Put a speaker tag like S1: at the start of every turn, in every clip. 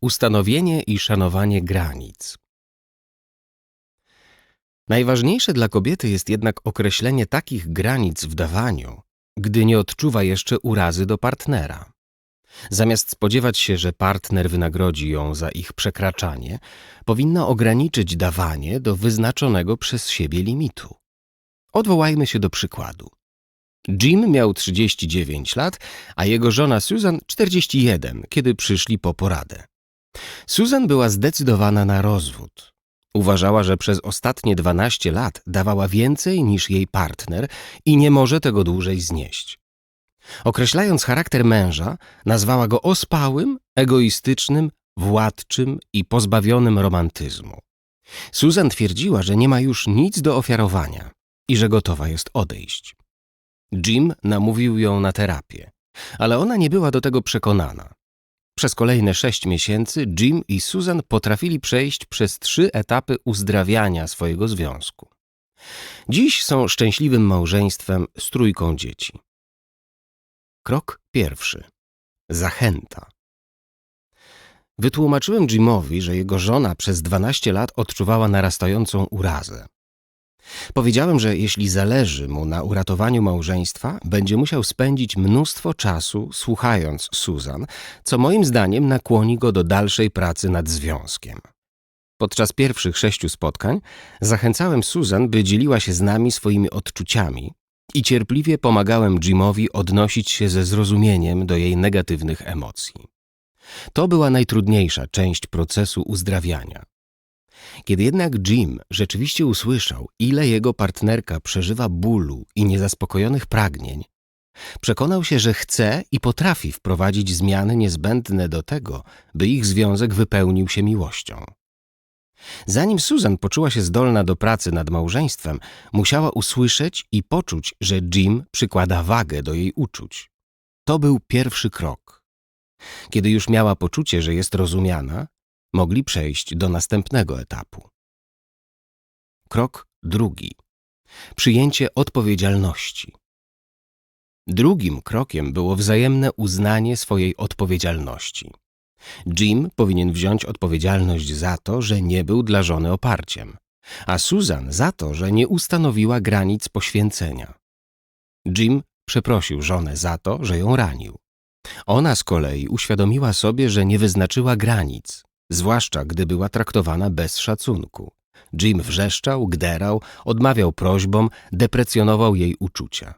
S1: Ustanowienie i szanowanie granic. Najważniejsze dla kobiety jest jednak określenie takich granic w dawaniu, gdy nie odczuwa jeszcze urazy do partnera. Zamiast spodziewać się, że partner wynagrodzi ją za ich przekraczanie, powinna ograniczyć dawanie do wyznaczonego przez siebie limitu. Odwołajmy się do przykładu. Jim miał 39 lat, a jego żona Susan 41, kiedy przyszli po poradę. Susan była zdecydowana na rozwód. Uważała, że przez ostatnie 12 lat dawała więcej niż jej partner i nie może tego dłużej znieść. Określając charakter męża, nazwała go ospałym, egoistycznym, władczym i pozbawionym romantyzmu. Susan twierdziła, że nie ma już nic do ofiarowania i że gotowa jest odejść. Jim namówił ją na terapię, ale ona nie była do tego przekonana. Przez kolejne sześć miesięcy Jim i Susan potrafili przejść przez trzy etapy uzdrawiania swojego związku. Dziś są szczęśliwym małżeństwem z trójką dzieci. Krok pierwszy. Zachęta. Wytłumaczyłem Jimowi, że jego żona przez 12 lat odczuwała narastającą urazę. Powiedziałem, że jeśli zależy mu na uratowaniu małżeństwa, będzie musiał spędzić mnóstwo czasu słuchając Susan, co moim zdaniem nakłoni go do dalszej pracy nad związkiem. Podczas pierwszych sześciu spotkań zachęcałem Susan, by dzieliła się z nami swoimi odczuciami i cierpliwie pomagałem Jimowi odnosić się ze zrozumieniem do jej negatywnych emocji. To była najtrudniejsza część procesu uzdrawiania. Kiedy jednak Jim rzeczywiście usłyszał, ile jego partnerka przeżywa bólu i niezaspokojonych pragnień, przekonał się, że chce i potrafi wprowadzić zmiany niezbędne do tego, by ich związek wypełnił się miłością. Zanim Susan poczuła się zdolna do pracy nad małżeństwem, musiała usłyszeć i poczuć, że Jim przykłada wagę do jej uczuć. To był pierwszy krok. Kiedy już miała poczucie, że jest rozumiana, mogli przejść do następnego etapu. Krok drugi. Przyjęcie odpowiedzialności. Drugim krokiem było wzajemne uznanie swojej odpowiedzialności. Jim powinien wziąć odpowiedzialność za to, że nie był dla żony oparciem, a Susan za to, że nie ustanowiła granic poświęcenia. Jim przeprosił żonę za to, że ją ranił. Ona z kolei uświadomiła sobie, że nie wyznaczyła granic, zwłaszcza gdy była traktowana bez szacunku. Jim wrzeszczał, gderał, odmawiał prośbom, deprecjonował jej uczucia.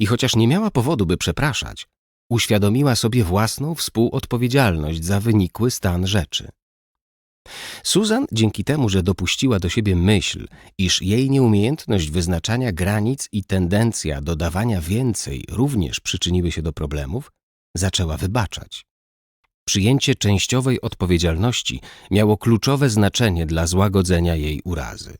S1: I chociaż nie miała powodu, by przepraszać, uświadomiła sobie własną współodpowiedzialność za wynikły stan rzeczy. Susan dzięki temu, że dopuściła do siebie myśl, iż jej nieumiejętność wyznaczania granic i tendencja do dawania więcej również przyczyniły się do problemów, zaczęła wybaczać. Przyjęcie częściowej odpowiedzialności miało kluczowe znaczenie dla złagodzenia jej urazy.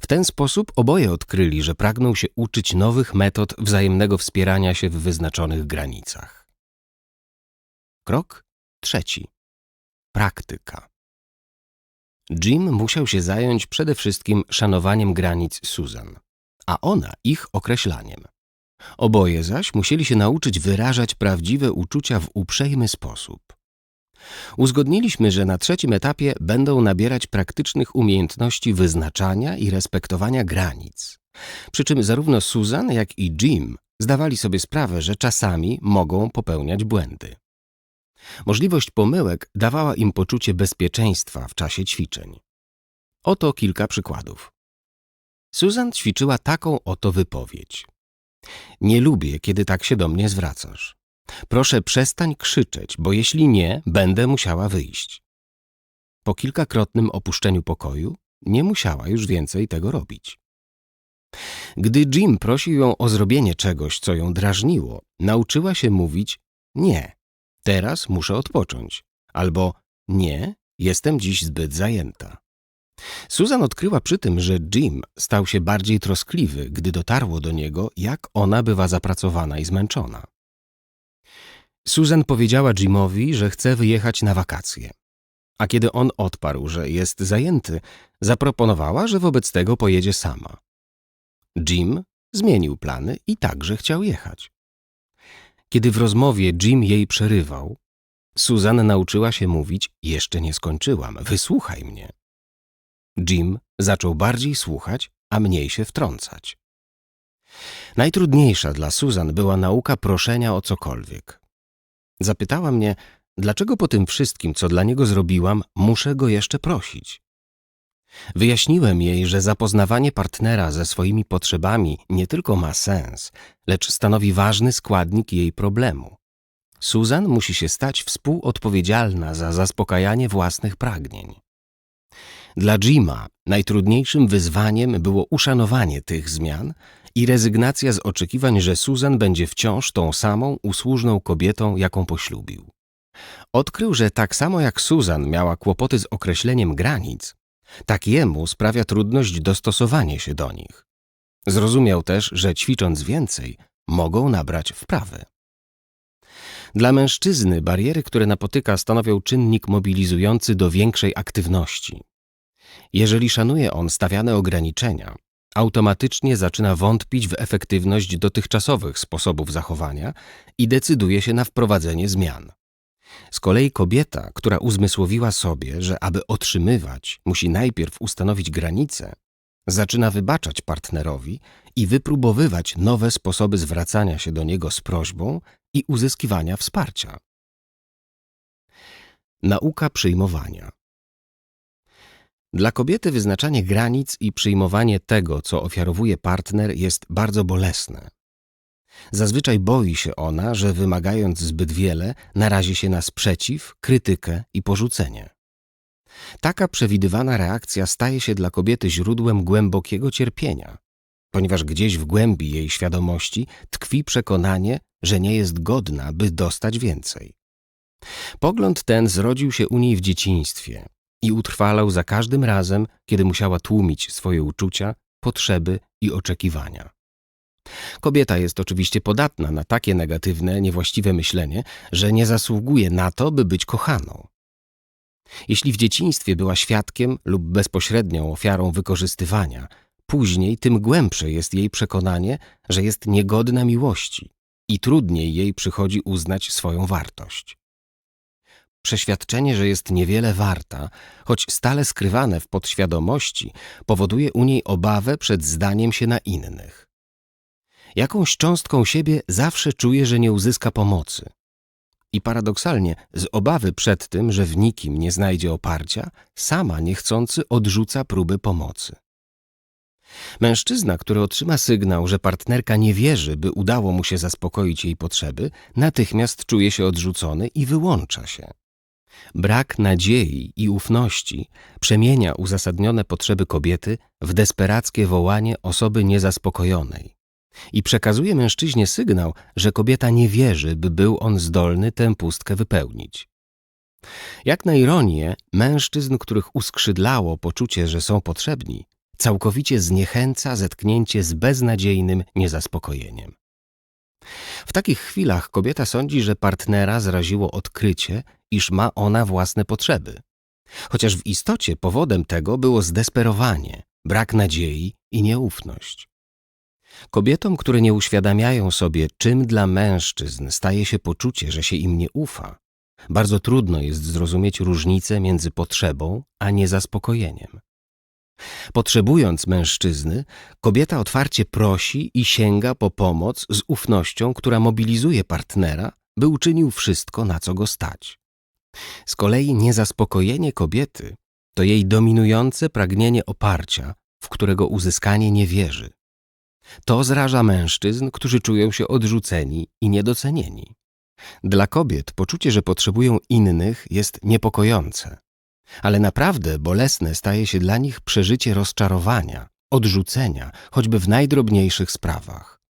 S1: W ten sposób oboje odkryli, że pragną się uczyć nowych metod wzajemnego wspierania się w wyznaczonych granicach. Krok trzeci. Praktyka. Jim musiał się zająć przede wszystkim szanowaniem granic Susan, a ona ich określaniem. Oboje zaś musieli się nauczyć wyrażać prawdziwe uczucia w uprzejmy sposób. Uzgodniliśmy, że na trzecim etapie będą nabierać praktycznych umiejętności wyznaczania i respektowania granic. Przy czym zarówno Susan, jak i Jim zdawali sobie sprawę, że czasami mogą popełniać błędy. Możliwość pomyłek dawała im poczucie bezpieczeństwa w czasie ćwiczeń. Oto kilka przykładów. Susan ćwiczyła taką oto wypowiedź. Nie lubię, kiedy tak się do mnie zwracasz. Proszę przestań krzyczeć, bo jeśli nie, będę musiała wyjść. Po kilkakrotnym opuszczeniu pokoju nie musiała już więcej tego robić. Gdy Jim prosił ją o zrobienie czegoś, co ją drażniło, nauczyła się mówić nie, teraz muszę odpocząć, albo nie, jestem dziś zbyt zajęta. Susan odkryła przy tym, że Jim stał się bardziej troskliwy, gdy dotarło do niego, jak ona bywa zapracowana i zmęczona. Susan powiedziała Jimowi, że chce wyjechać na wakacje. A kiedy on odparł, że jest zajęty, zaproponowała, że wobec tego pojedzie sama. Jim zmienił plany i także chciał jechać. Kiedy w rozmowie Jim jej przerywał, Susan nauczyła się mówić: Jeszcze nie skończyłam, wysłuchaj mnie. Jim zaczął bardziej słuchać, a mniej się wtrącać. Najtrudniejsza dla Susan była nauka proszenia o cokolwiek. Zapytała mnie, dlaczego po tym wszystkim, co dla niego zrobiłam, muszę go jeszcze prosić. Wyjaśniłem jej, że zapoznawanie partnera ze swoimi potrzebami nie tylko ma sens, lecz stanowi ważny składnik jej problemu. Susan musi się stać współodpowiedzialna za zaspokajanie własnych pragnień. Dla Jima najtrudniejszym wyzwaniem było uszanowanie tych zmian i rezygnacja z oczekiwań, że Susan będzie wciąż tą samą usłużną kobietą, jaką poślubił. Odkrył, że tak samo jak Susan miała kłopoty z określeniem granic, tak jemu sprawia trudność dostosowanie się do nich. Zrozumiał też, że ćwicząc więcej, mogą nabrać wprawy. Dla mężczyzny bariery, które napotyka, stanowią czynnik mobilizujący do większej aktywności. Jeżeli szanuje on stawiane ograniczenia, automatycznie zaczyna wątpić w efektywność dotychczasowych sposobów zachowania i decyduje się na wprowadzenie zmian. Z kolei kobieta, która uzmysłowiła sobie, że aby otrzymywać, musi najpierw ustanowić granice, zaczyna wybaczać partnerowi i wypróbowywać nowe sposoby zwracania się do niego z prośbą i uzyskiwania wsparcia. Nauka przyjmowania. Dla kobiety wyznaczanie granic i przyjmowanie tego, co ofiarowuje partner, jest bardzo bolesne. Zazwyczaj boi się ona, że wymagając zbyt wiele, narazi się na sprzeciw, krytykę i porzucenie. Taka przewidywana reakcja staje się dla kobiety źródłem głębokiego cierpienia, ponieważ gdzieś w głębi jej świadomości tkwi przekonanie, że nie jest godna, by dostać więcej. Pogląd ten zrodził się u niej w dzieciństwie i utrwalał za każdym razem, kiedy musiała tłumić swoje uczucia, potrzeby i oczekiwania. Kobieta jest oczywiście podatna na takie negatywne, niewłaściwe myślenie, że nie zasługuje na to, by być kochaną. Jeśli w dzieciństwie była świadkiem lub bezpośrednią ofiarą wykorzystywania, później tym głębsze jest jej przekonanie, że jest niegodna miłości i trudniej jej przychodzi uznać swoją wartość. Przeświadczenie, że jest niewiele warta, choć stale skrywane w podświadomości, powoduje u niej obawę przed zdaniem się na innych. Jakąś cząstką siebie zawsze czuje, że nie uzyska pomocy. I paradoksalnie, z obawy przed tym, że w nikim nie znajdzie oparcia, sama niechcący odrzuca próby pomocy. Mężczyzna, który otrzyma sygnał, że partnerka nie wierzy, by udało mu się zaspokoić jej potrzeby, natychmiast czuje się odrzucony i wyłącza się. Brak nadziei i ufności przemienia uzasadnione potrzeby kobiety w desperackie wołanie osoby niezaspokojonej i przekazuje mężczyźnie sygnał, że kobieta nie wierzy, by był on zdolny tę pustkę wypełnić. Jak na ironię, mężczyzn, których uskrzydlało poczucie, że są potrzebni, całkowicie zniechęca zetknięcie z beznadziejnym niezaspokojeniem. W takich chwilach kobieta sądzi, że partnera zraziło odkrycie, iż ma ona własne potrzeby. Chociaż w istocie powodem tego było zdesperowanie, brak nadziei i nieufność. Kobietom, które nie uświadamiają sobie, czym dla mężczyzn staje się poczucie, że się im nie ufa, bardzo trudno jest zrozumieć różnicę między potrzebą a niezaspokojeniem. Potrzebując mężczyzny, kobieta otwarcie prosi i sięga po pomoc z ufnością, która mobilizuje partnera, by uczynił wszystko, na co go stać. Z kolei niezaspokojenie kobiety to jej dominujące pragnienie oparcia, w którego uzyskanie nie wierzy. To zraża mężczyzn, którzy czują się odrzuceni i niedocenieni. Dla kobiet poczucie, że potrzebują innych, jest niepokojące. Ale naprawdę bolesne staje się dla nich przeżycie rozczarowania, odrzucenia, choćby w najdrobniejszych sprawach.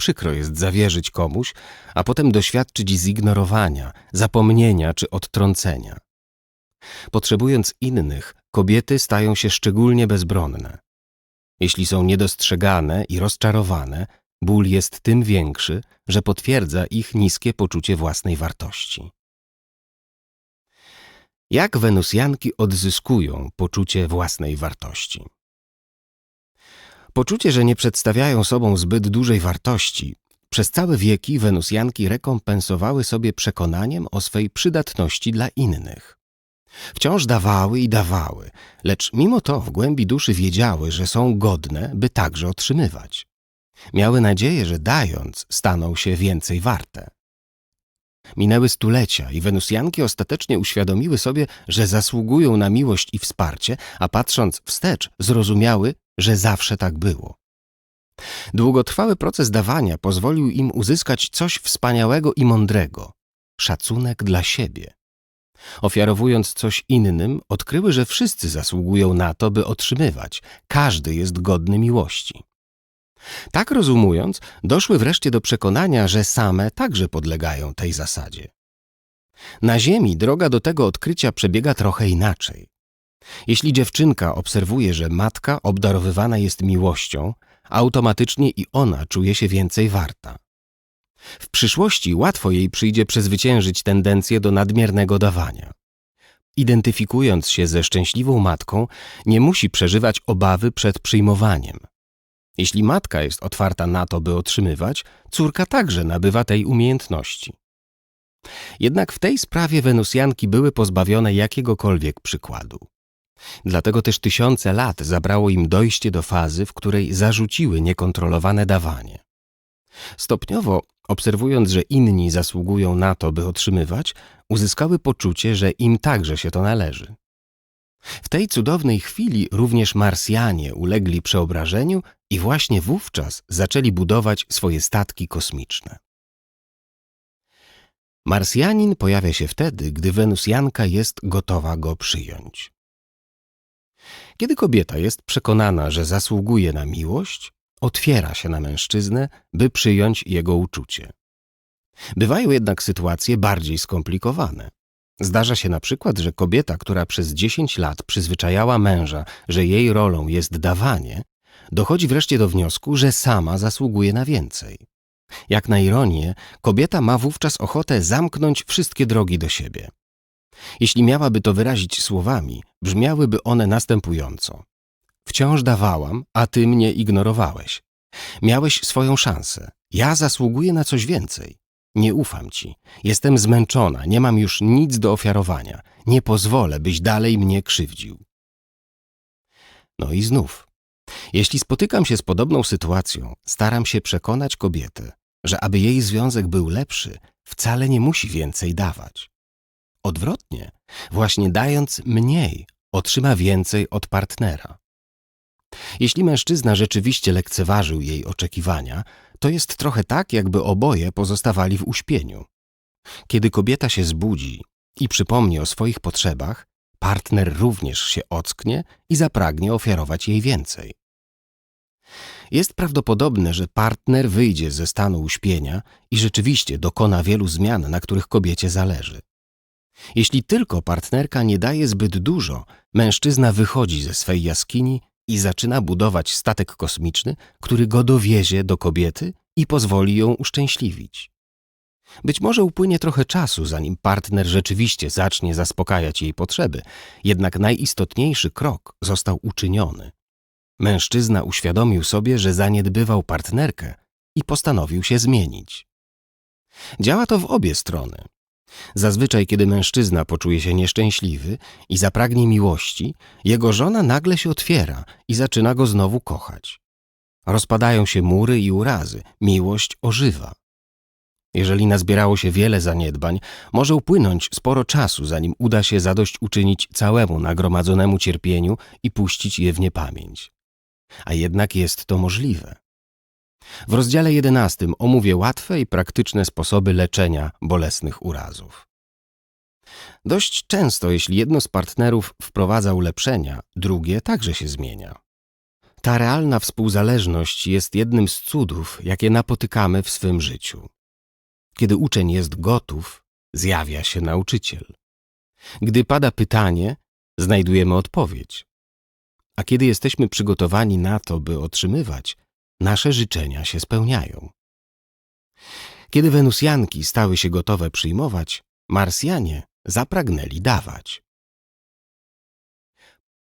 S1: Przykro jest zawierzyć komuś, a potem doświadczyć zignorowania, zapomnienia czy odtrącenia. Potrzebując innych, kobiety stają się szczególnie bezbronne. Jeśli są niedostrzegane i rozczarowane, ból jest tym większy, że potwierdza ich niskie poczucie własnej wartości. Jak Wenusjanki odzyskują poczucie własnej wartości? Poczucie, że nie przedstawiają sobą zbyt dużej wartości, Przez całe wieki Wenusjanki rekompensowały sobie przekonaniem o swej przydatności dla innych. Wciąż dawały i dawały, lecz mimo to w głębi duszy wiedziały, że są godne, by także otrzymywać. Miały nadzieję, że dając staną się więcej warte. Minęły stulecia i Wenusjanki ostatecznie uświadomiły sobie, że zasługują na miłość i wsparcie, a patrząc wstecz zrozumiały, że zawsze tak było. Długotrwały proces dawania pozwolił im uzyskać coś wspaniałego i mądrego szacunek dla siebie. Ofiarowując coś innym, odkryły, że wszyscy zasługują na to, by otrzymywać, każdy jest godny miłości. Tak rozumując, doszły wreszcie do przekonania, że same także podlegają tej zasadzie. Na Ziemi droga do tego odkrycia przebiega trochę inaczej. Jeśli dziewczynka obserwuje, że matka obdarowywana jest miłością, automatycznie i ona czuje się więcej warta. W przyszłości łatwo jej przyjdzie przezwyciężyć tendencję do nadmiernego dawania. Identyfikując się ze szczęśliwą matką, nie musi przeżywać obawy przed przyjmowaniem. Jeśli matka jest otwarta na to, by otrzymywać, córka także nabywa tej umiejętności. Jednak w tej sprawie Wenusjanki były pozbawione jakiegokolwiek przykładu. Dlatego też tysiące lat zabrało im dojście do fazy, w której zarzuciły niekontrolowane dawanie. Stopniowo, obserwując, że inni zasługują na to, by otrzymywać, uzyskały poczucie, że im także się to należy. W tej cudownej chwili również Marsjanie ulegli przeobrażeniu i właśnie wówczas zaczęli budować swoje statki kosmiczne. Marsjanin pojawia się wtedy, gdy Wenusjanka jest gotowa go przyjąć. Kiedy kobieta jest przekonana, że zasługuje na miłość, otwiera się na mężczyznę, by przyjąć jego uczucie. Bywają jednak sytuacje bardziej skomplikowane. Zdarza się na przykład, że kobieta, która przez 10 lat przyzwyczajała męża, że jej rolą jest dawanie, dochodzi wreszcie do wniosku, że sama zasługuje na więcej. Jak na ironię, kobieta ma wówczas ochotę zamknąć wszystkie drogi do siebie. Jeśli miałaby to wyrazić słowami, brzmiałyby one następująco. Wciąż dawałam, a ty mnie ignorowałeś. Miałeś swoją szansę. Ja zasługuję na coś więcej. Nie ufam ci. Jestem zmęczona, nie mam już nic do ofiarowania. Nie pozwolę, byś dalej mnie krzywdził. No i znów. Jeśli spotykam się z podobną sytuacją, staram się przekonać kobietę, że aby jej związek był lepszy, wcale nie musi więcej dawać. Odwrotnie, właśnie dając mniej, otrzyma więcej od partnera. Jeśli mężczyzna rzeczywiście lekceważył jej oczekiwania, to jest trochę tak, jakby oboje pozostawali w uśpieniu. Kiedy kobieta się zbudzi i przypomni o swoich potrzebach, partner również się ocknie i zapragnie ofiarować jej więcej. Jest prawdopodobne, że partner wyjdzie ze stanu uśpienia i rzeczywiście dokona wielu zmian, na których kobiecie zależy. Jeśli tylko partnerka nie daje zbyt dużo, mężczyzna wychodzi ze swej jaskini i zaczyna budować statek kosmiczny, który go dowiezie do kobiety i pozwoli ją uszczęśliwić. Być może upłynie trochę czasu, zanim partner rzeczywiście zacznie zaspokajać jej potrzeby, jednak najistotniejszy krok został uczyniony. Mężczyzna uświadomił sobie, że zaniedbywał partnerkę i postanowił się zmienić. Działa to w obie strony. Zazwyczaj, kiedy mężczyzna poczuje się nieszczęśliwy i zapragnie miłości, jego żona nagle się otwiera i zaczyna go znowu kochać. Rozpadają się mury i urazy, miłość ożywa. Jeżeli nazbierało się wiele zaniedbań, może upłynąć sporo czasu, zanim uda się zadośćuczynić całemu nagromadzonemu cierpieniu i puścić je w niepamięć. A jednak jest to możliwe. W rozdziale 11 omówię łatwe i praktyczne sposoby leczenia bolesnych urazów. Dość często, jeśli jedno z partnerów wprowadza ulepszenia, drugie także się zmienia. Ta realna współzależność jest jednym z cudów, jakie napotykamy w swym życiu. Kiedy uczeń jest gotów, zjawia się nauczyciel. Gdy pada pytanie, znajdujemy odpowiedź. A kiedy jesteśmy przygotowani na to, by otrzymywać, nasze życzenia się spełniają. Kiedy Wenusjanki stały się gotowe przyjmować, Marsjanie zapragnęli dawać.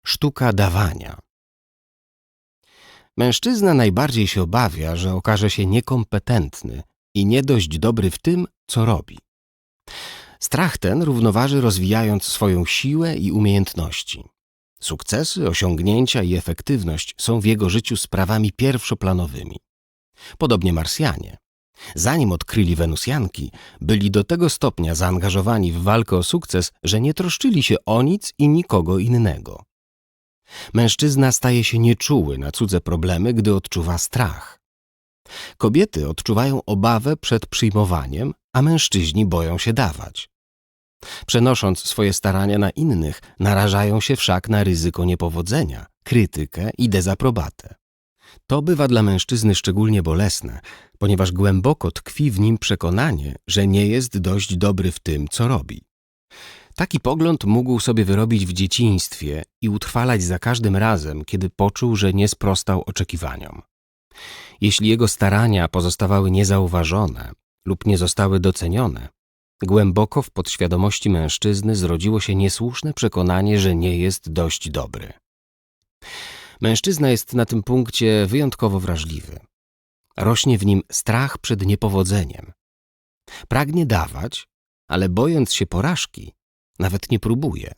S1: Sztuka dawania Mężczyzna najbardziej się obawia, że okaże się niekompetentny, i nie dość dobry w tym, co robi. Strach ten równoważy rozwijając swoją siłę i umiejętności. Sukcesy, osiągnięcia i efektywność są w jego życiu sprawami pierwszoplanowymi. Podobnie Marsjanie. Zanim odkryli Wenusjanki, byli do tego stopnia zaangażowani w walkę o sukces, że nie troszczyli się o nic i nikogo innego. Mężczyzna staje się nieczuły na cudze problemy, gdy odczuwa strach. Kobiety odczuwają obawę przed przyjmowaniem, a mężczyźni boją się dawać. Przenosząc swoje starania na innych, narażają się wszak na ryzyko niepowodzenia, krytykę i dezaprobatę. To bywa dla mężczyzny szczególnie bolesne, ponieważ głęboko tkwi w nim przekonanie, że nie jest dość dobry w tym, co robi. Taki pogląd mógł sobie wyrobić w dzieciństwie i utrwalać za każdym razem, kiedy poczuł, że nie sprostał oczekiwaniom. Jeśli jego starania pozostawały niezauważone lub nie zostały docenione, głęboko w podświadomości mężczyzny zrodziło się niesłuszne przekonanie, że nie jest dość dobry. Mężczyzna jest na tym punkcie wyjątkowo wrażliwy. Rośnie w nim strach przed niepowodzeniem. Pragnie dawać, ale bojąc się porażki, nawet nie próbuje.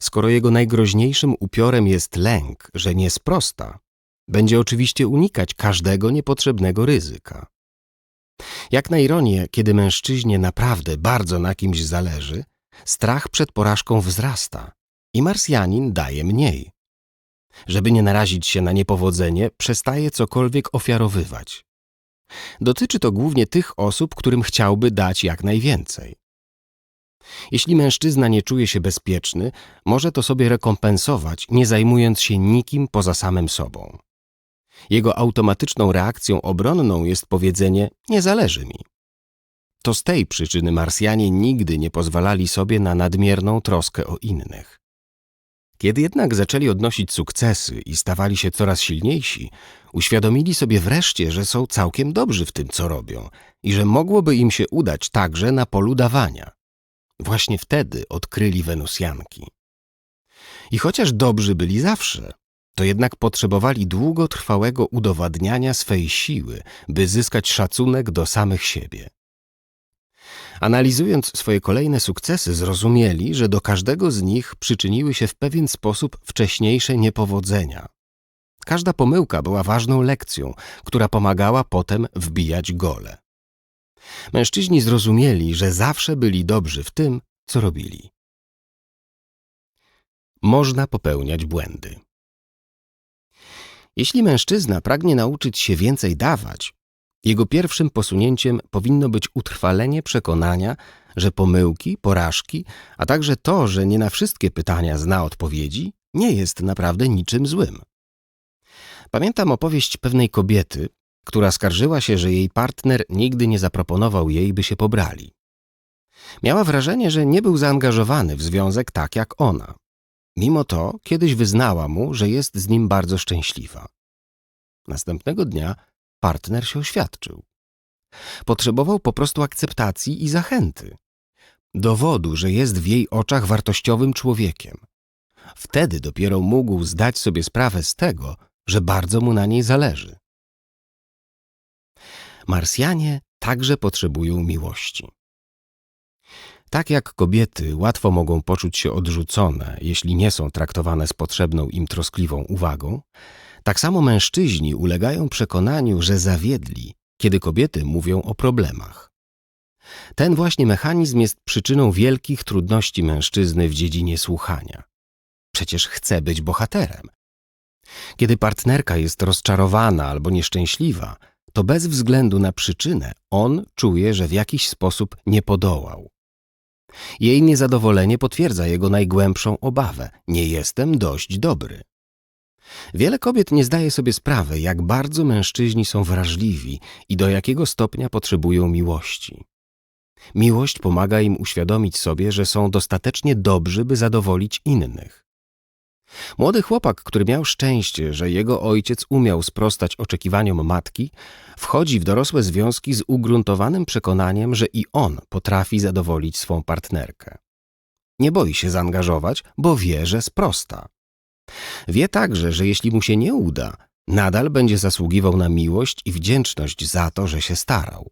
S1: Skoro jego najgroźniejszym upiorem jest lęk, że nie sprosta, będzie oczywiście unikać każdego niepotrzebnego ryzyka. Jak na ironię, kiedy mężczyźnie naprawdę bardzo na kimś zależy, strach przed porażką wzrasta i Marsjanin daje mniej. Żeby nie narazić się na niepowodzenie, przestaje cokolwiek ofiarowywać. Dotyczy to głównie tych osób, którym chciałby dać jak najwięcej. Jeśli mężczyzna nie czuje się bezpieczny, może to sobie rekompensować, nie zajmując się nikim poza samym sobą. Jego automatyczną reakcją obronną jest powiedzenie: Nie zależy mi. To z tej przyczyny Marsjanie nigdy nie pozwalali sobie na nadmierną troskę o innych. Kiedy jednak zaczęli odnosić sukcesy i stawali się coraz silniejsi, uświadomili sobie wreszcie, że są całkiem dobrzy w tym, co robią i że mogłoby im się udać także na polu dawania. Właśnie wtedy odkryli Wenusjanki. I chociaż dobrzy byli zawsze, to jednak potrzebowali długotrwałego udowadniania swej siły, by zyskać szacunek do samych siebie. Analizując swoje kolejne sukcesy, zrozumieli, że do każdego z nich przyczyniły się w pewien sposób wcześniejsze niepowodzenia. Każda pomyłka była ważną lekcją, która pomagała potem wbijać gole. Mężczyźni zrozumieli, że zawsze byli dobrzy w tym, co robili. Można popełniać błędy. Jeśli mężczyzna pragnie nauczyć się więcej dawać, jego pierwszym posunięciem powinno być utrwalenie przekonania, że pomyłki, porażki, a także to, że nie na wszystkie pytania zna odpowiedzi, nie jest naprawdę niczym złym. Pamiętam opowieść pewnej kobiety, która skarżyła się, że jej partner nigdy nie zaproponował jej, by się pobrali. Miała wrażenie, że nie był zaangażowany w związek tak jak ona. Mimo to kiedyś wyznała mu, że jest z nim bardzo szczęśliwa. Następnego dnia partner się oświadczył. Potrzebował po prostu akceptacji i zachęty. Dowodu, że jest w jej oczach wartościowym człowiekiem. Wtedy dopiero mógł zdać sobie sprawę z tego, że bardzo mu na niej zależy. Marsjanie także potrzebują miłości. Tak jak kobiety łatwo mogą poczuć się odrzucone, jeśli nie są traktowane z potrzebną im troskliwą uwagą, tak samo mężczyźni ulegają przekonaniu, że zawiedli, kiedy kobiety mówią o problemach. Ten właśnie mechanizm jest przyczyną wielkich trudności mężczyzny w dziedzinie słuchania. Przecież chce być bohaterem. Kiedy partnerka jest rozczarowana albo nieszczęśliwa, to bez względu na przyczynę on czuje, że w jakiś sposób nie podołał. Jej niezadowolenie potwierdza jego najgłębszą obawę: nie jestem dość dobry. Wiele kobiet nie zdaje sobie sprawy, jak bardzo mężczyźni są wrażliwi i do jakiego stopnia potrzebują miłości. Miłość pomaga im uświadomić sobie, że są dostatecznie dobrzy, by zadowolić innych. Młody chłopak, który miał szczęście, że jego ojciec umiał sprostać oczekiwaniom matki, wchodzi w dorosłe związki z ugruntowanym przekonaniem, że i on potrafi zadowolić swą partnerkę. Nie boi się zaangażować, bo wie, że sprosta. Wie także, że jeśli mu się nie uda, nadal będzie zasługiwał na miłość i wdzięczność za to, że się starał.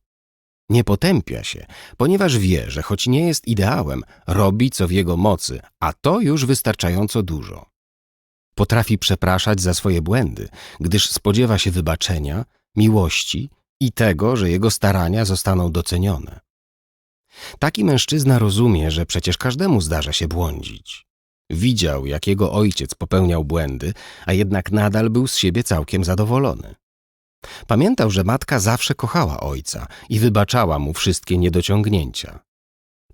S1: Nie potępia się, ponieważ wie, że choć nie jest ideałem, robi co w jego mocy, a to już wystarczająco dużo. Potrafi przepraszać za swoje błędy, gdyż spodziewa się wybaczenia, miłości i tego, że jego starania zostaną docenione. Taki mężczyzna rozumie, że przecież każdemu zdarza się błądzić. Widział, jak jego ojciec popełniał błędy, a jednak nadal był z siebie całkiem zadowolony. Pamiętał, że matka zawsze kochała ojca i wybaczała mu wszystkie niedociągnięcia.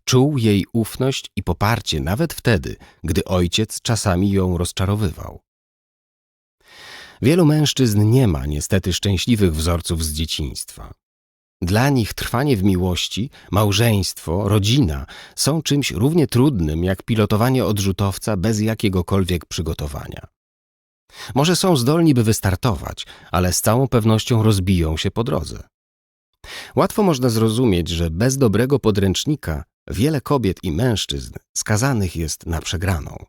S1: Czuł jej ufność i poparcie nawet wtedy, gdy ojciec czasami ją rozczarowywał. Wielu mężczyzn nie ma niestety szczęśliwych wzorców z dzieciństwa. Dla nich trwanie w miłości, małżeństwo, rodzina są czymś równie trudnym jak pilotowanie odrzutowca bez jakiegokolwiek przygotowania. Może są zdolni, by wystartować, ale z całą pewnością rozbiją się po drodze. Łatwo można zrozumieć, że bez dobrego podręcznika wiele kobiet i mężczyzn skazanych jest na przegraną.